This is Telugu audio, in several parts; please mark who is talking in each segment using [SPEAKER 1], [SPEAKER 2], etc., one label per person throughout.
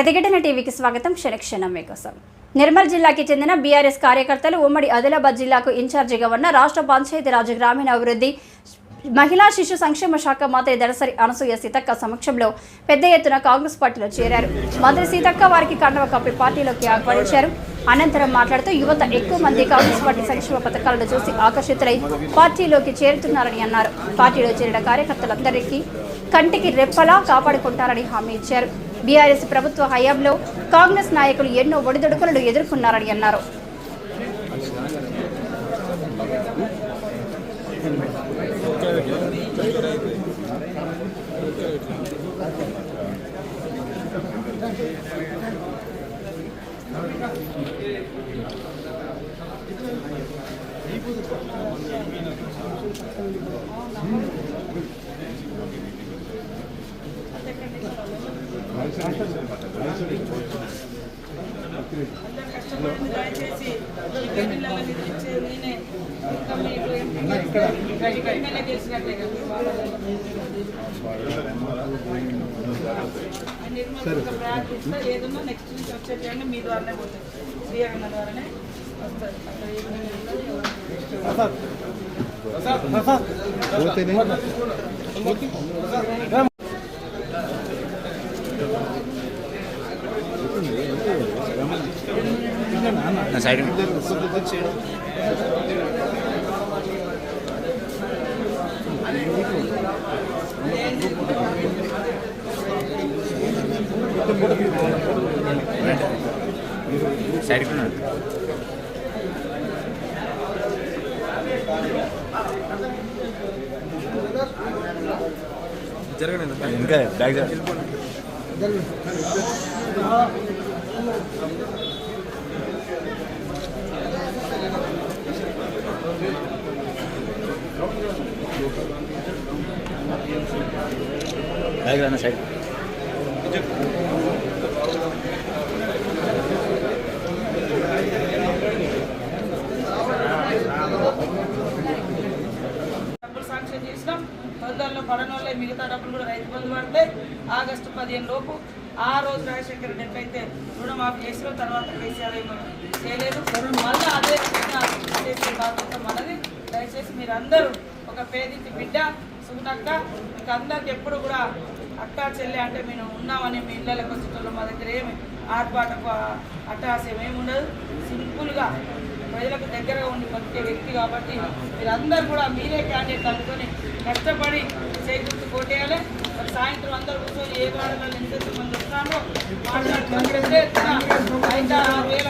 [SPEAKER 1] ప్రతిఘటన టీవీకి స్వాగతం. క్షణక్షణం మీకోసం. నిర్మల్ జిల్లాకి చెందిన బీఆర్ఎస్ కార్యకర్తలు ఉమ్మడి ఆదిలాబాద్ జిల్లాకు ఇన్ఛార్జిగా ఉన్న రాష్ట్ర పంచాయతీరాజ్ గ్రామీణాభివృద్ధి మహిళా శిశు సంక్షేమ శాఖ మంత్రి దళసరి అనసూయ సీతక్క సమక్షంలో పెద్ద ఎత్తున కాంగ్రెస్ పార్టీలో చేరారు. మంత్రి సీతక్క వారికి కండవ కప్పి పార్టీలోకి ఆహ్వానించారు. అనంతరం మాట్లాడుతూ యువత ఎక్కువ మంది కాంగ్రెస్ పార్టీ సంక్షేమ పథకాలను చూసి ఆకర్షితులై పార్టీలోకి చేరుతున్నారని అన్నారు. పార్టీలో చేరిన కార్యకర్తలందరికీ కంటికి రెప్పలా కాపాడుకుంటారని హామీ ఇచ్చారు. బీఆర్ఎస్ ప్రభుత్వ హయాంలో కాంగ్రెస్ నాయకులు ఎన్నో ఒడిదుడుకులను ఎదుర్కొన్నారని అన్నారు
[SPEAKER 2] ఏదన్నా నెక్స్ట్ నుంచి వచ్చేటండి మీ ద్వారానే పోతుంది శ్రీరంగ ద్వారానే వస్తుంది అక్కడ ఏదైనా
[SPEAKER 3] సైడ్ సైడ్ ఇంకా బ్యాగ్ బ్యాగ్ రాన్న సైడ్
[SPEAKER 2] శాంక్షన్ చేసినాం. తొందరలో పడని మిగతా డబ్బులు కూడా రైతు బంధు పడితే ఆగస్టు పదిహేను లోపు ఆ రోజు రాజశేఖర్ రెడ్డి ఎట్లయితే రుణమాఫీ చేసిన తర్వాత కేసీఆర్ ఏమో చేయలేదు. మళ్ళీ అదే చేసే బాధ్యత మనది. దయచేసి మీరు అందరూ ఒక పేదింటి బిడ్డ సుగునక్క మీకు అందరికి ఎప్పుడు కూడా అక్క చెల్లి అంటే మేము ఉన్నామని మీ ఇళ్ళకి వచ్చేటోళ్ళు మా దగ్గర ఏమి ఆర్పాటకు అట్టహాస్యం ఏమి ఉండదు. సింపుల్గా ప్రజలకు దగ్గరగా ఉండి బతికే వ్యక్తి కాబట్టి మీరందరూ కూడా మీరే క్యాండిడేట్ అనుకొని కష్టపడి చేకూర్చి కొట్టేయాలి మరి సాయంత్రం అందరూ కూర్చొని ఏ వాడలో ఎంత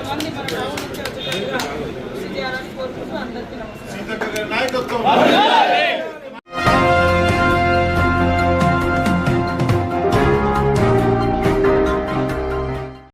[SPEAKER 2] మంది
[SPEAKER 4] నాయకత్వం.